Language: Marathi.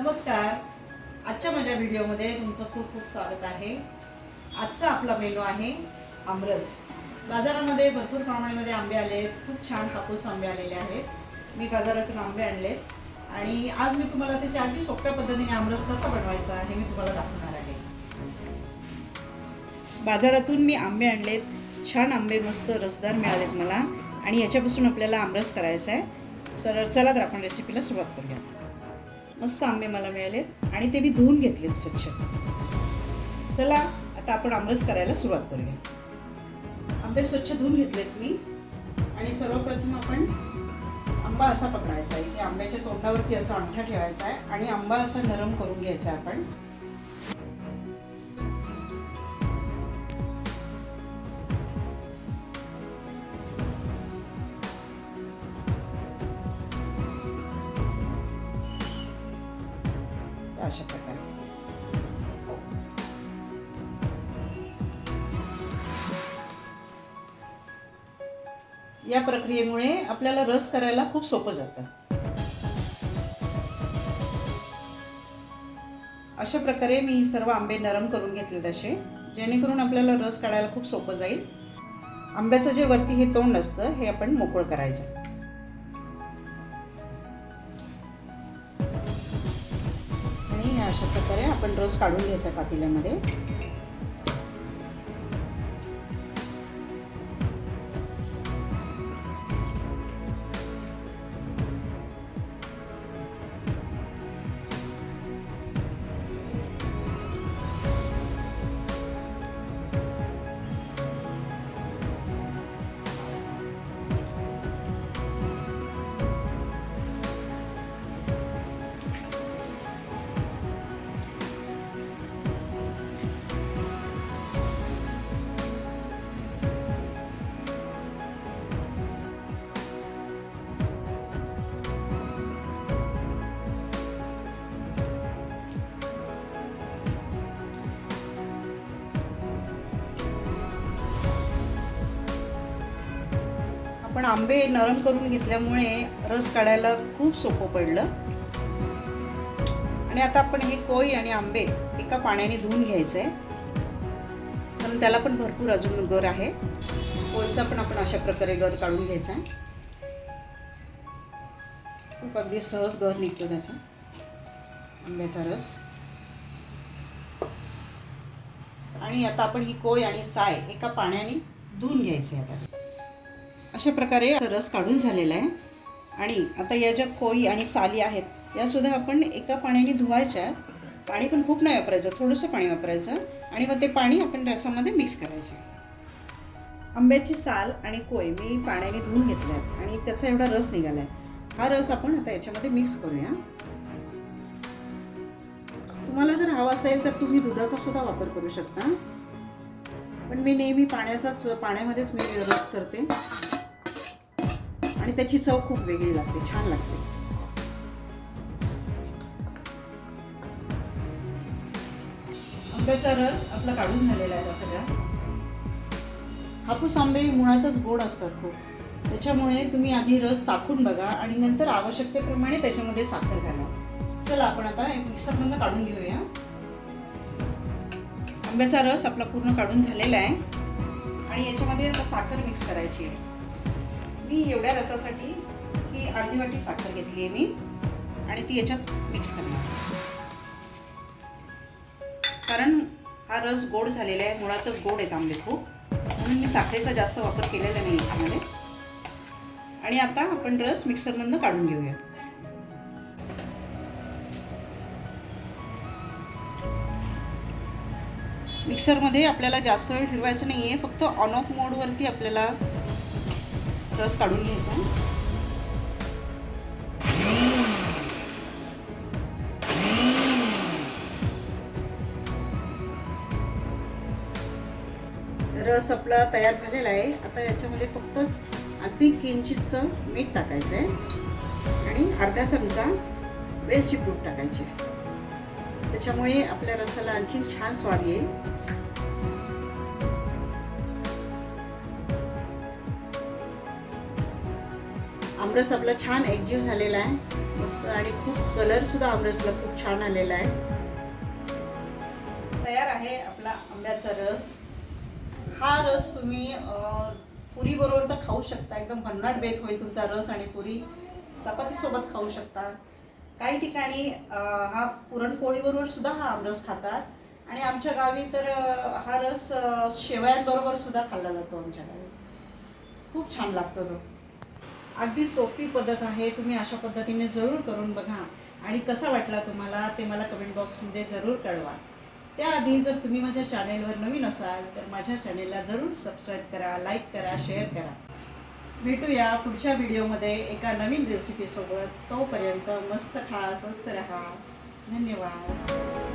नमस्कार. आजच्या माझ्या व्हिडिओमध्ये तुमचं खूप खूप स्वागत आहे. आजचा आपला मेनू आहे आमरस. बाजारामध्ये भरपूर प्रमाणामध्ये आंबे आले आहेत खूप छान कापूस आंबे आलेले आहेत. मी बाजारातून आंबे आणलेत. आणि आज मी तुम्हाला त्याच्या अगदी सोप्या पद्धतीने आमरस कसा बनवायचा हे मी तुम्हाला दाखवणार आहे. बाजारातून मी आंबे आणलेत. छान आंबे मस्त रसदार मिळालेत मला. आणि याच्यापासून आपल्याला आमरस करायचा आहे. सर चला तर आपण रेसिपीला सुरुवात करूया मस्त आंबे मला मिळालेत. आणि ते मी धुवून घेतलेत स्वच्छ. चला आता आपण आमरस करायला सुरुवात करूया. आंबे स्वच्छ धुवून घेतलेत मी. आणि सर्वप्रथम आपण आंबा असा पकडायचा आहे. की आंब्याच्या तोंडावरती असा अंगठा ठेवायचा आहे. आणि आंबा असा नरम करून घ्यायचा आहे आपण. अशा प्रकारे. या प्रक्रियेमुळे आपल्याला रस करायला खूप सोपं जातं. अशा प्रकारे मी सर्व आंबे नरम करून घेतले तसे जेणेकरून आपल्याला रस काढायला खूप सोपं जाईल. आंब्याचं जे वरती हे तोंड असतं हे आपण मोकळं करायचं. अशा प्रकारे आपण रस काढून घ्यायचा पातेल्यामध्ये. पण आंबे नरम करून घेतल्यामुळे रस काढायला खूप सोपं पडलं. आणि आता आपण हे कोई आणि आंबे एका पाण्याने धुवून घ्यायचे. कारण त्याला पण भरपूर अजून गर आहे. कोईचा पण आपण अशा प्रकारे गर काढून घ्यायचा. आहे खूप अगदी सहज गर निघतो त्याचा आंब्याचा रस. आणि आता आपण ही कोय आणि साय एका पाण्याने धुवून घ्यायचे आता. अशा प्रकारे रस काढून झालेला आहे. आणि आता या ज्या कोई आणि साली आहेत यासुद्धा आपण एका पाण्याने धुवायच्या. पाणी पण खूप नाही वापरायचं थोडंसं पाणी वापरायचं. आणि मग ते पाणी आपण रसामध्ये मिक्स करायचं. आंब्याची साल आणि कोय मी पाण्याने धुवून घेतल्या आहेत आणि त्याचा एवढा रस निघाला आहे हा रस आपण आता याच्यामध्ये मिक्स करूया. तुम्हाला जर हवा असेल तर तुम्ही दुधाचा सुद्धा वापर करू शकता. पण मी नेहमी पाण्याचाच पाण्यामध्येच मी रस करते. आणि त्याची चव खूप वेगळी लागते छान लागते. आंब्याचा रस आपला काढून झालेला आहे सगळा. हापूस आंबे मुळातच गोड असतात खूप. त्याच्यामुळे तुम्ही आधी रस चाखून बघा आणि नंतर आवश्यकतेप्रमाणे त्याच्यामध्ये साखर घाला. चला आपण आता एक मिक्सरमधनं काढून घेऊया. आंब्याचा रस आपला पूर्ण काढून झालेला आहे. आणि याच्यामध्ये आता साखर मिक्स करायची आहे. मी एवढ्या रसासाठी ही अर्धी वाटी साखर घेतली आहे मी आणि ती याच्यात मिक्स करणार कारण हा रस गोड झालेला आहे मुळातच गोड आहेत आंबे खूप. म्हणून मी साखरेचा जास्त वापर केलेला नाही याच्यामध्ये. आणि आता आपण रस मिक्सरमधनं काढून घेऊया. मिक्सरमध्ये आपल्याला जास्त वेळ फिरवायचं नाही आहे फक्त ऑन ऑफ मोडवरती आपल्याला रस काढून घ्यायचा. रस आपला तयार झालेला आहे. आता याच्यामध्ये फक्त अगदी किंचितचं मीठ टाकायचं आहे. आणि अर्धा चमचा वेलची पूड टाकायची त्याच्यामुळे आपल्या रसाला आणखीन छान स्वाद येईल. आमरस आपला छान एकजीव झालेला आहे. मस्त आणि खूप कलरसुद्धा आमरसला खूप छान आलेला आहे. तयार आहे आपला आंब्याचा रस. हा रस तुम्ही पुरीबरोबर तर खाऊ शकता. एकदम भन्नाट बेत होईल तुमचा रस आणि पुरी. चपातीसोबत खाऊ शकता. काही ठिकाणी हा पुरणपोळीबरोबर सुद्धा हा आमरस खातात. आणि आमच्या गावी तर हा रस शेवयांबरोबर सुद्धा खाल्ला जातो आमच्या गावी. खूप छान लागतो तो. अगदी सोपी पद्धत आहे. तुम्ही अशा पद्धतीने जरूर करून बघा. आणि कसा वाटला तुम्हाला ते मला कमेंट बॉक्समध्ये जरूर कळवा. त्याआधी जर तुम्ही माझ्या चॅनेलवर नवीन असाल तर माझ्या चॅनेलला जरूर सबस्क्राईब करा लाईक करा शेअर करा. भेटूया पुढच्या व्हिडिओमध्ये एका नवीन रेसिपीसोबत तोपर्यंत मस्त खा स्वस्त रहा. धन्यवाद.